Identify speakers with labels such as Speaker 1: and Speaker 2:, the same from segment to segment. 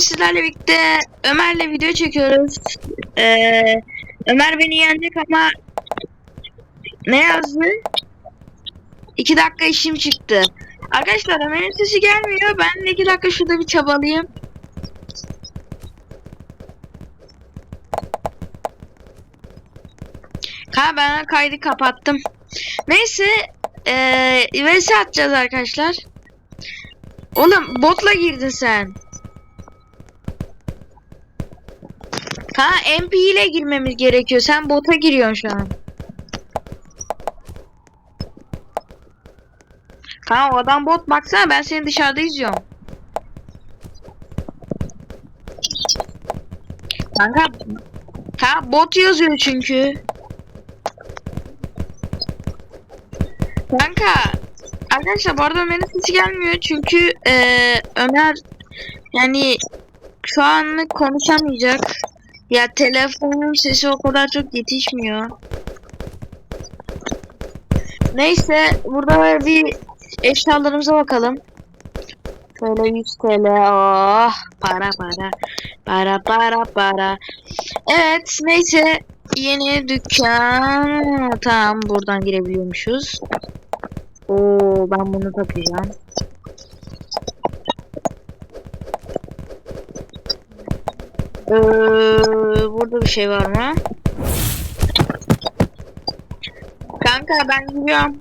Speaker 1: sizlerle birlikte Ömer'le video çekiyoruz. Ee, Ömer beni yenecek ama ne yazdı? 2 dakika işim çıktı. Arkadaşlar Ömer'in sesi gelmiyor. Ben de 2 dakika şurada bir çabalayayım. Ha ben kaydı kapattım. Neyse ee, vs atacağız arkadaşlar. Oğlum botla girdin sen. Ha MP ile girmemiz gerekiyor. Sen bota giriyorsun şu an. Ha o adam bot baksana ben seni dışarıda izliyorum. Kanka ha bot yazıyor çünkü. Kanka arkadaşlar bu arada Ömer'in sesi gelmiyor çünkü eee, Ömer yani şu anlık konuşamayacak. Ya telefonun sesi o kadar çok yetişmiyor. Neyse burada bir eşyalarımıza bakalım. Şöyle 100 TL. Oh para para. Para para para. Evet neyse yeni dükkan. Tamam buradan girebiliyormuşuz. Oo ben bunu takacağım. Ee, burada bir şey var mı? Kanka ben gidiyorum.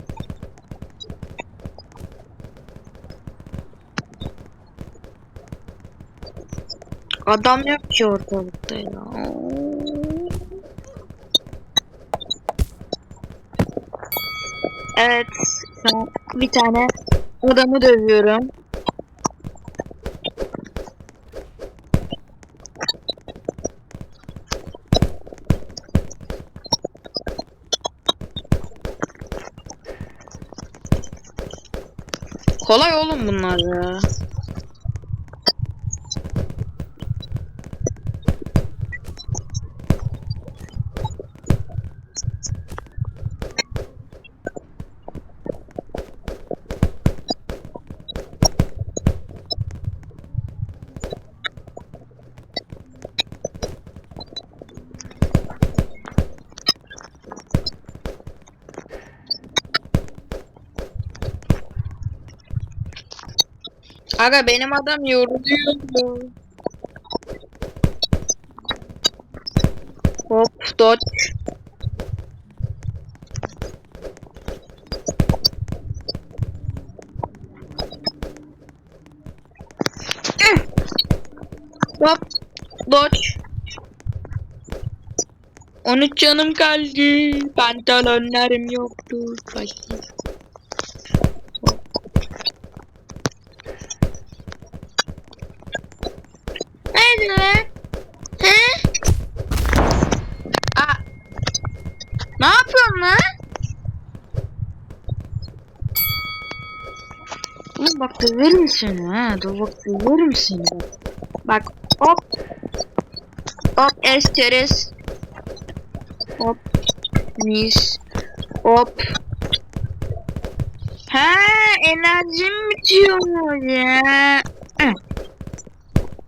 Speaker 1: Adam yok ki ortalıkta ya. Evet. Bir tane adamı dövüyorum. Kolay oğlum bunlar ya. Aga benim adam yoruluyor. Hop dodge. Hop dodge. 13 canım kaldı. Pantolonlarım yoktu. Kaçtı. Neydi lan? He? Aa. Ne yapıyorsun lan? Oğlum bak döverim seni ha. Dur bak döverim seni. Bak hop. Hop esteriz. Hop. Mis. Hop. Ha enerjim bitiyor ya.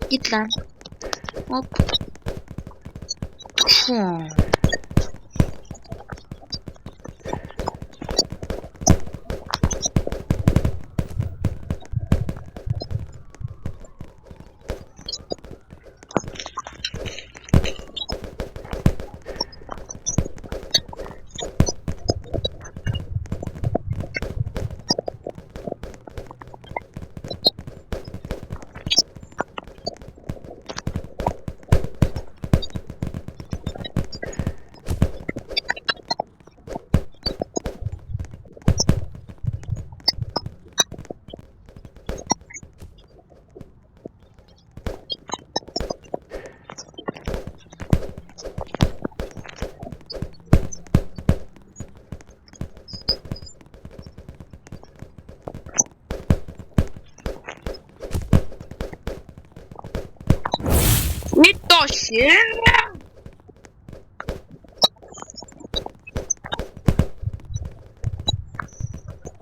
Speaker 1: Git lan. Hop. Fuu.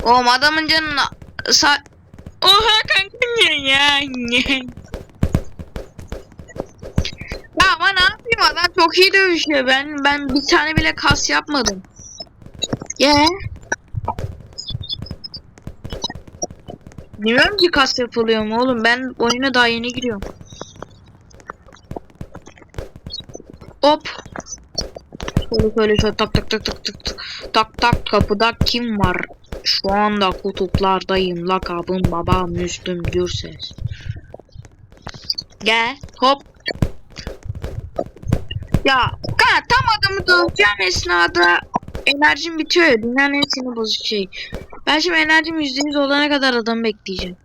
Speaker 1: Oğlum adamın canına sa Oha kanka ne ya ne? Ya ama ne yapayım adam çok iyi dövüşüyor ben ben bir tane bile kas yapmadım. Ye. Yeah. Bilmiyorum ki kas yapılıyor mu oğlum ben oyuna daha yeni giriyorum. Hop. Şöyle şöyle şöyle tak tak tak tak tak tak tak kapıda kim var? Şu anda kutuplardayım. Lakabım babam Müslüm Gürses. Gel hop. Ya kanka tam adamı döveceğim esnada enerjim bitiyor ya. Dünyanın en sinir bozucu şey. Ben şimdi enerjim %100 olana kadar adamı bekleyeceğim.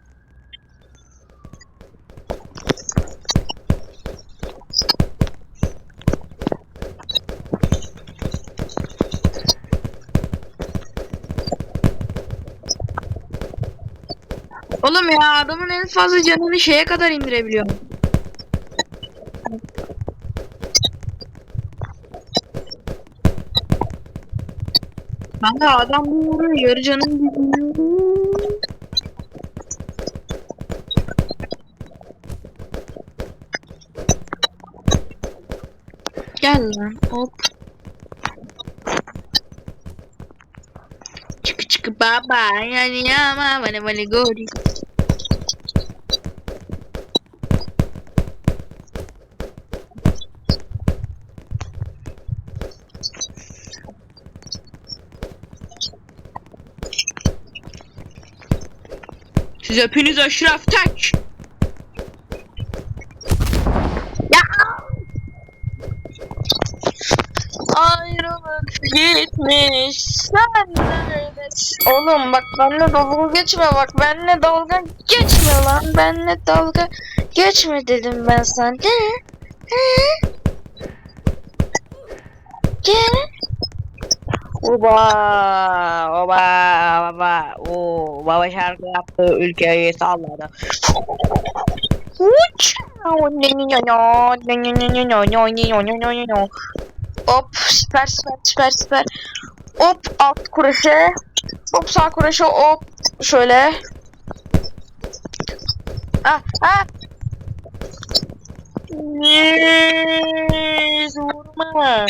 Speaker 1: Oğlum ya adamın en fazla canını şeye kadar indirebiliyorum. Kanka adam bu vuruyor yarı canım gidiyor. Gel lan hop. Çıkı çıkı baba yani ama bana bana gori. Hepiniz Eşref Tek. Ya. Ayrılık gitmiş. Sen? Oğlum bak benimle dalga geçme bak benimle dalga geçme lan. Benimle dalga geçme dedim ben sana. Gel. Oba, oba, baba, o baba şarkı yaptı, ülkeyi salladı. Uç. Hop, süper süper süper süper. Hop alt kureşe. Hop sağ kureşe hop şöyle. Ah ah. Yes, vurma.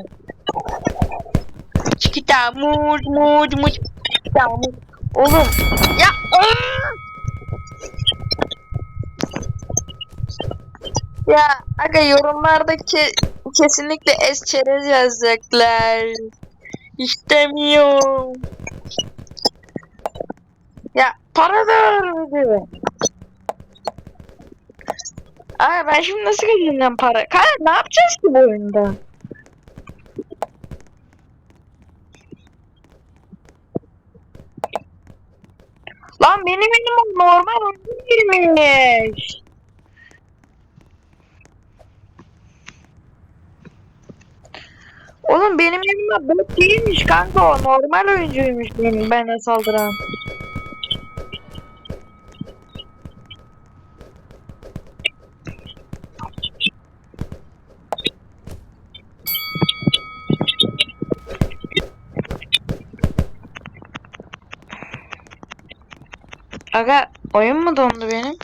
Speaker 1: Çikita muz muz muz. Çikita muz. Oğlum. Ya. Ya aga yorumlardaki kesinlikle es çerez yazacaklar. İstemiyorum. Ya para da vermedi. Ay ben şimdi nasıl kazanacağım para? Kanka ne yapacağız ki bu oyunda? Lan benim elim normal oyun girmiş. Oğlum benim elimde bot değilmiş kanka o normal oyuncuymuş benim bana saldıran. Aga oyun mu dondu benim?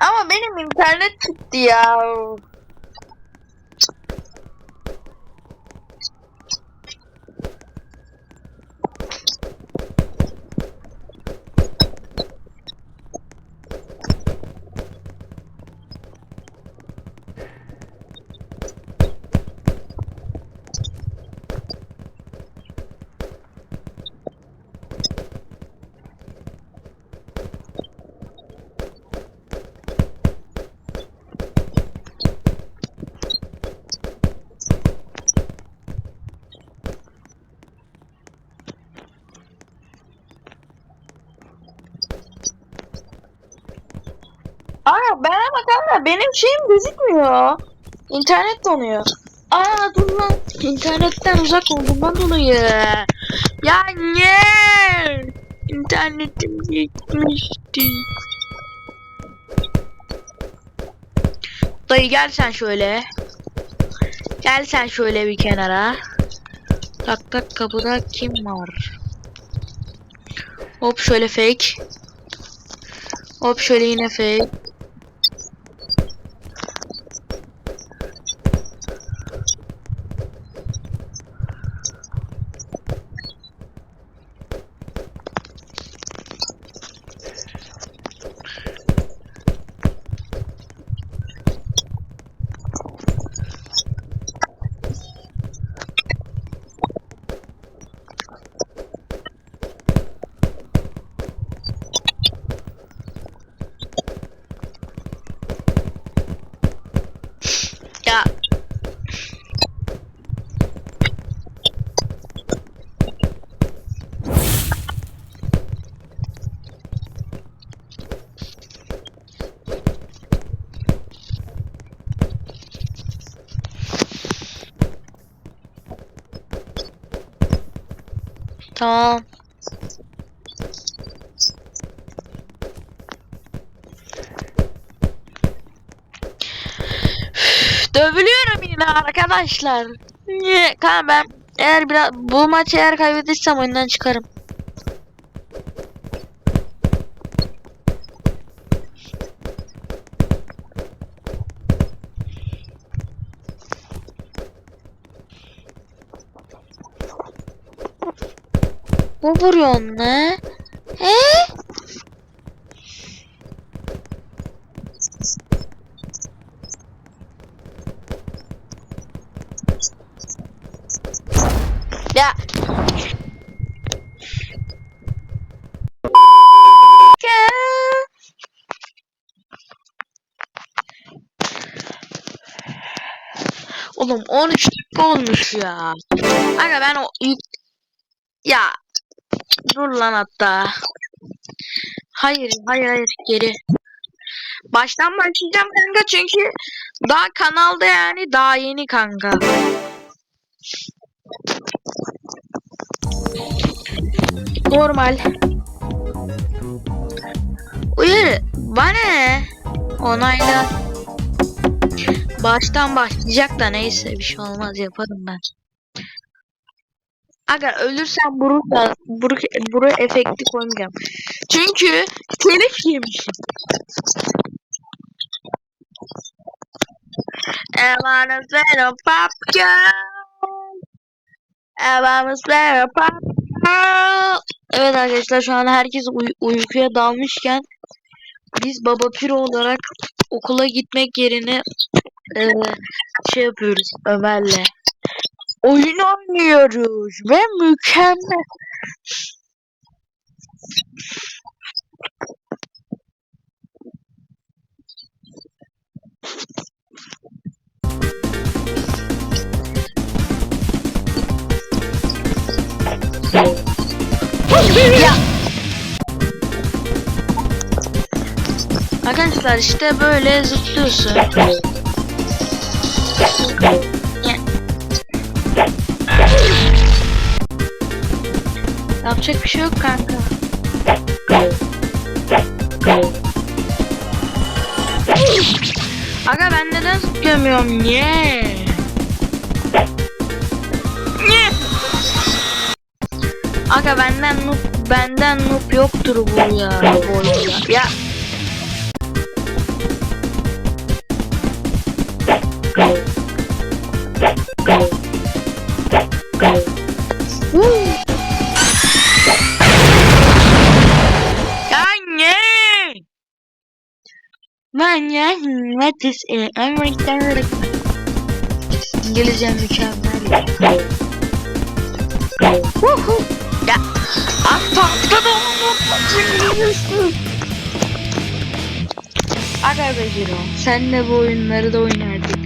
Speaker 1: Ama benim internet gitti ya. Benim şeyim gözükmüyor. İnternet donuyor. Lan. İnternetten uzak olduğundan dolayı. Ya ne? İnternetim gitmişti. Dayı gel sen şöyle. Gel sen şöyle bir kenara. Tak tak kapıda kim var? Hop şöyle fake. Hop şöyle yine fake. Tamam. Dövülüyorum yine arkadaşlar. Niye? Kanka ben eğer biraz bu maçı eğer kaybedersem oyundan çıkarım. Bu vuruyor ne? He? Ya. Oğlum 13 dakika olmuş ya. Aga ben o ilk... Ya. Dur lan hatta. Hayır, hayır, hayır. Geri. Baştan başlayacağım kanka çünkü daha kanalda yani daha yeni kanka. Normal. Uyarı. Bana? Onayla. Baştan başlayacak da neyse bir şey olmaz yaparım ben. Aga ölürsem buru da buru, efekti koymayacağım. Çünkü telif yemişim. I wanna a pop girl. I wanna pop. Evet arkadaşlar şu an herkes uy- uykuya dalmışken biz Baba Piro olarak okula gitmek yerine eee, şey yapıyoruz Ömer'le. Oyun oynuyoruz ve mükemmel. Ya. Arkadaşlar işte böyle zıplıyorsun. Yapacak bir şey yok kanka. Aga ben neden zıplayamıyorum? Niye? Niye? Aga benden noob, benden noob yoktur bu ya. Bu oyunda. Ya. Matis e, Amerika'dan İngilizce mükemmel. ya atladım. Aga be Hiro. Senle bu oyunları da oynardık.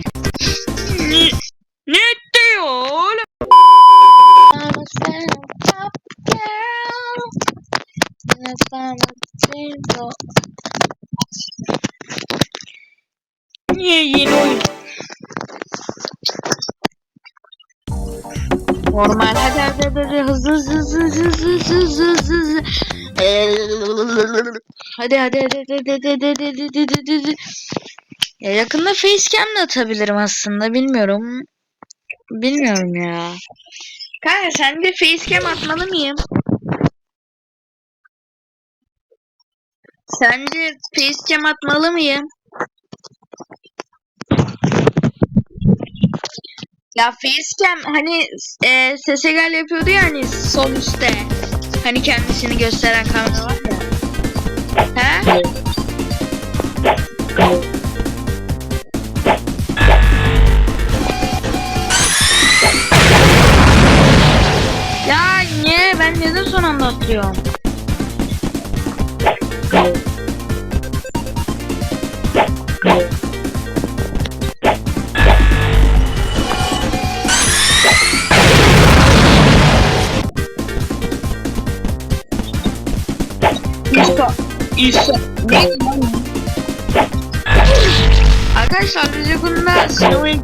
Speaker 1: Hadi hadi hadi hadi hadi hadi hadi hadi hadi hadi Ya yakında facecam da atabilirim aslında bilmiyorum. Bilmiyorum ya. Kanka sen de facecam atmalı mıyım? Sence facecam atmalı mıyım? Ya facecam hani e, SSGL yapıyordu ya hani sol üstte. Hani kendisini gösteren kamera var He? Ya niye? Ben neden son anda atlıyorum?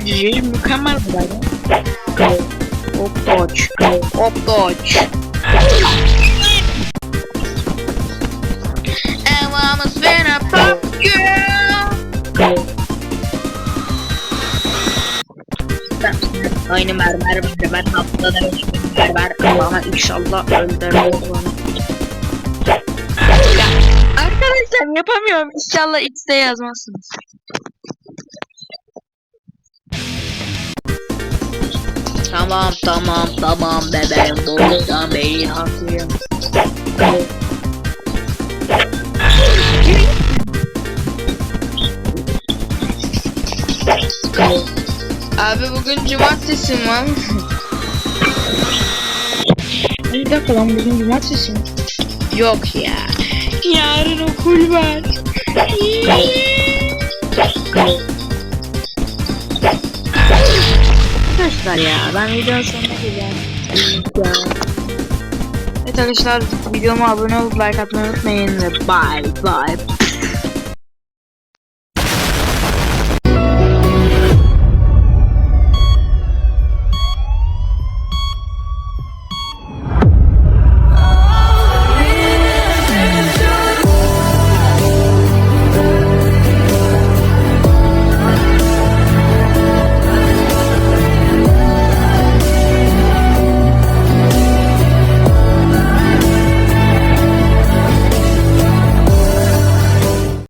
Speaker 1: Gideceğiz. Mükemmel bayram. Hop dodge. Hop dodge. And I'm a spin a pop girl. Aynı mermer mermer haftada mermer ama inşallah öldürürüz onu. Arkadaşlar yapamıyorum. İnşallah X'de yazmazsınız. Tamam tamam tamam bebeğim doğrudan beni haklıyım. Abi bugün cumartesi mi? Bir dakika lan bugün cumartesi mi? Yok ya. Yarın okul var. Arkadaşlar ya ben videonun sonuna geleceğim. Evet arkadaşlar videoma abone olup like atmayı unutmayın bye bye.